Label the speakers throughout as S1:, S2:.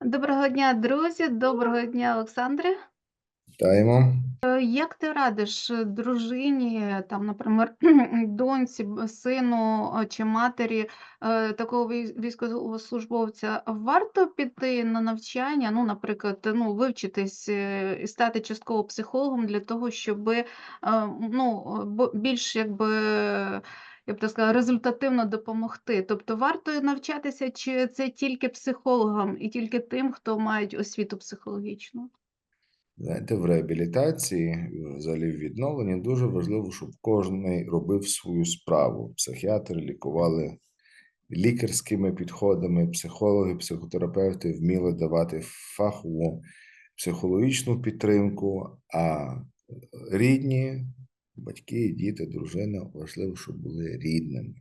S1: Доброго дня, друзі! Доброго дня, Олександре!
S2: Вітаємо.
S1: Е, як ти радиш, е, дружині, там, например, доньці, сину, е, чи матері, такого військовослужбовця, варто піти на навчання, ну, наприклад, ну, вивчитись, і стати частково психологом для того, щоби, е, ну, більш якби, я б так сказала, результативно допомогти? Тобто варто навчатися, чи це тільки психологам і тільки тим, хто мають освіту психологічну?
S2: Знаєте, в реабілітації, взагалі в відновленні дуже важливо, щоб кожний робив свою справу. Психіатри лікували лікарськими підходами, психологи, психотерапевти вміли давати фахову психологічну підтримку, а рідні, батьки, діти, дружина важливо, щоб були рідними,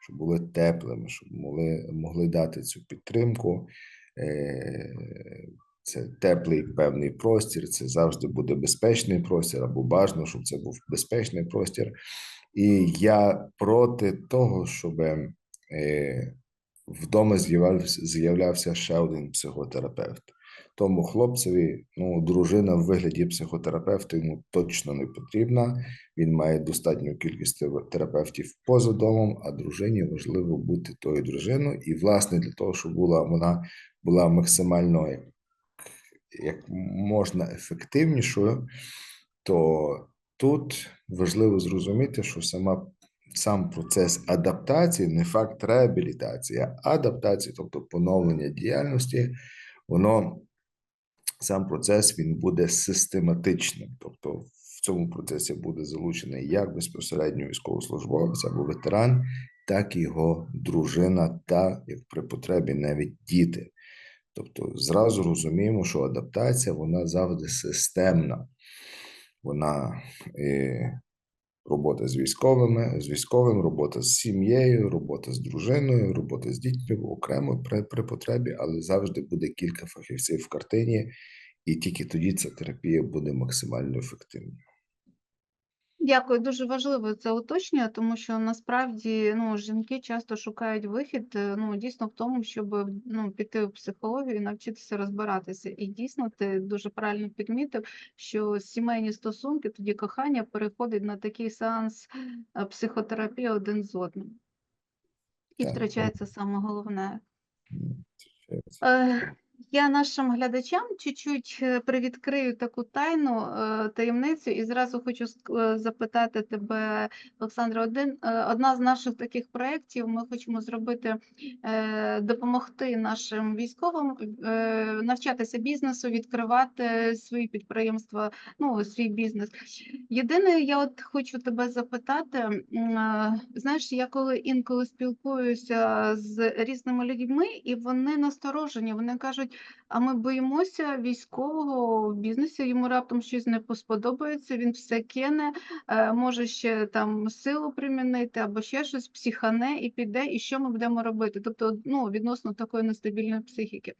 S2: щоб були теплими, щоб могли, могли дати цю підтримку. Е, Це теплий певний простір, це завжди буде безпечний простір, або бажано, щоб це був безпечний простір. І я проти того, щоб е, вдома з'являвся, з'являвся ще один психотерапевт. Тому хлопцеві ну, дружина в вигляді психотерапевта йому точно не потрібна. Він має достатню кількість терапевтів поза домом, а дружині важливо бути тою дружиною. І, власне, для того, щоб була вона була максимально як, як можна ефективнішою, то тут важливо зрозуміти, що сама сам процес адаптації, не факт реабілітації, а адаптації, тобто поновлення діяльності, воно сам процес він буде систематичним. Тобто в цьому процесі буде залучений як безпосередньо військовослужбовець або ветеран, так і його дружина, та як при потребі навіть діти. Тобто, зразу розуміємо, що адаптація вона завжди системна. Вона е, робота з військовими, з військовим, робота з сім'єю, робота з дружиною, робота з дітьми окремо при, при потребі, але завжди буде кілька фахівців в картині, і тільки тоді ця терапія буде максимально ефективною.
S1: Дякую, дуже важливо це уточнення, тому що насправді ну, жінки часто шукають вихід е, ну, дійсно в тому, щоб ну, піти в психологію і навчитися розбиратися. І дійсно ти дуже правильно підмітив, що сімейні стосунки, тоді кохання переходить на такий сеанс е, психотерапії один з одним. І
S2: Так,
S1: втрачається саме головне. Я нашим глядачам чуть-чуть е, привідкрию таку тайну, е, таємницю, і зразу хочу е, запитати тебе, Олександра, один, одна з наших таких проєктів, ми хочемо зробити, допомогти нашим військовим навчатися бізнесу, відкривати свої підприємства, ну, свій бізнес. Єдине, я от хочу тебе запитати, знаєш, я коли інколи спілкуюся з різними людьми, і вони насторожені, вони кажуть, а ми боїмося військового в бізнесі, йому раптом щось не посподобається, він все кине, е, може ще там силу примінити або ще щось, психане і піде, і що ми будемо робити? Тобто, ну, відносно такої нестабільної психіки.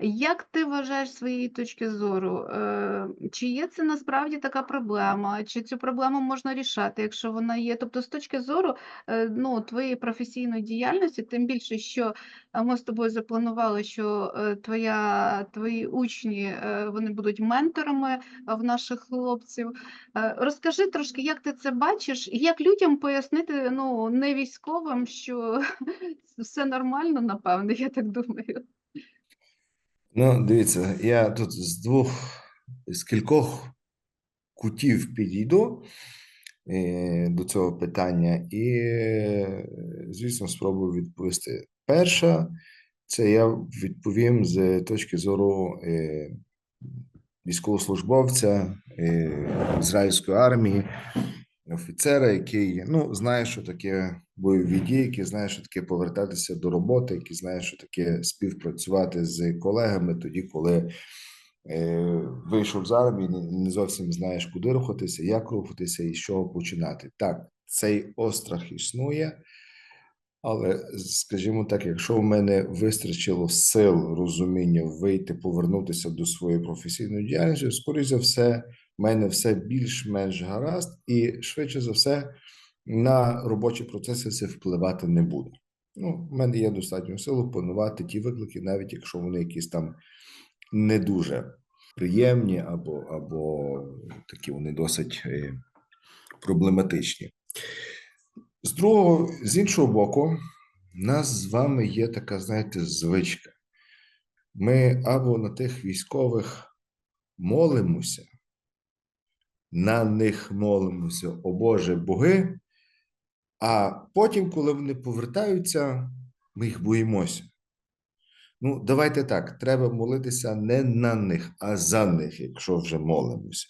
S1: Як ти вважаєш своєї точки зору, е, чи є це насправді така проблема, чи цю проблему можна рішати, якщо вона є? Тобто, з точки зору е, ну, твоєї професійної діяльності, тим більше, що е, ми з тобою запланували, що твоя, твої учні вони будуть менторами в наших хлопців. Розкажи трошки, як ти це бачиш, і як людям пояснити ну, не військовим, що все нормально, напевне, я так думаю.
S2: Ну, дивіться, я тут з двох, з кількох кутів підійду е, до цього питання, і, е, звісно, спробую відповісти. Перша, це я відповім з точки зору е, військовослужбовця ізраїльської армії, офіцера, який ну, знає, що таке бойові дії, який знає, що таке повертатися до роботи, який знає, що таке співпрацювати з колегами тоді, коли е, вийшов з армії, не, зовсім знаєш, куди рухатися, як рухатися і з чого починати. Так, цей острах існує. Але, скажімо так, якщо в мене вистачило сил, розуміння вийти, повернутися до своєї професійної діяльності, скоріш за все, в мене все більш-менш гаразд, і швидше за все на робочі процеси це впливати не буде. Ну, в мене є достатньо сили планувати ті виклики, навіть якщо вони якісь там не дуже приємні, або, або такі вони досить е, проблематичні. З другого, з іншого боку, нас з вами є така, знаєте, звичка. Ми або на тих військових молимося, на них молимося, о Боже боги, а потім, коли вони повертаються, ми їх боїмося. Ну, давайте так, треба молитися не на них, а за них, якщо вже молимося.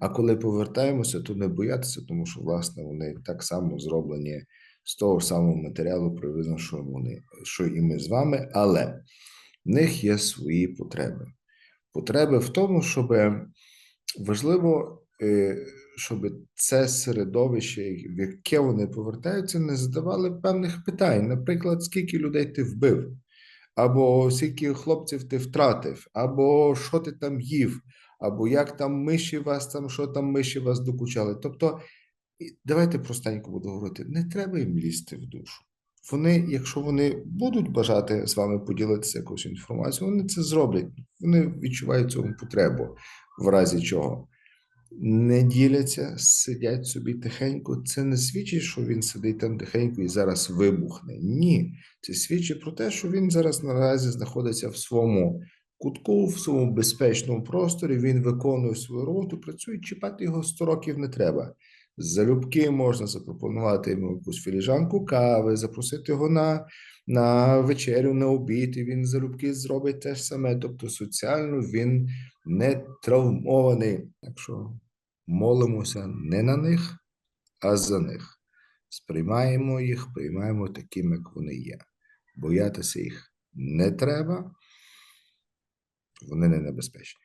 S2: А коли повертаємося, то не боятися, тому що, власне, вони так само зроблені з того самого матеріалу, приблизно, що вони, що і ми з вами, але в них є свої потреби. Потреби в тому, щоб важливо, е, щоб це середовище, в яке вони повертаються, не задавали певних питань. Наприклад, скільки людей ти вбив, або скільки хлопців ти втратив, або що ти там їв, або як там миші вас там, що там миші вас докучали. Тобто, давайте простенько буду говорити: не треба їм лізти в душу. Вони, якщо вони будуть бажати з вами поділитися якоюсь інформацією, вони це зроблять. Вони відчувають цьому потребу, в разі чого. Не діляться, сидять собі тихенько. Це не свідчить, що він сидить там тихенько і зараз вибухне. Ні, це свідчить про те, що він зараз наразі знаходиться в своєму кутку, в своєму безпечному просторі. Він виконує свою роботу, працює, чіпати його 100 років не треба. Залюбки можна запропонувати йому якусь філіжанку кави, запросити його на, на вечерю, на обід, і він залюбки зробить те ж саме. Тобто соціально він не травмований. Так що молимося не на них, а за них. Сприймаємо їх, приймаємо такими, як вони є. Боятися їх не треба, вони не небезпечні.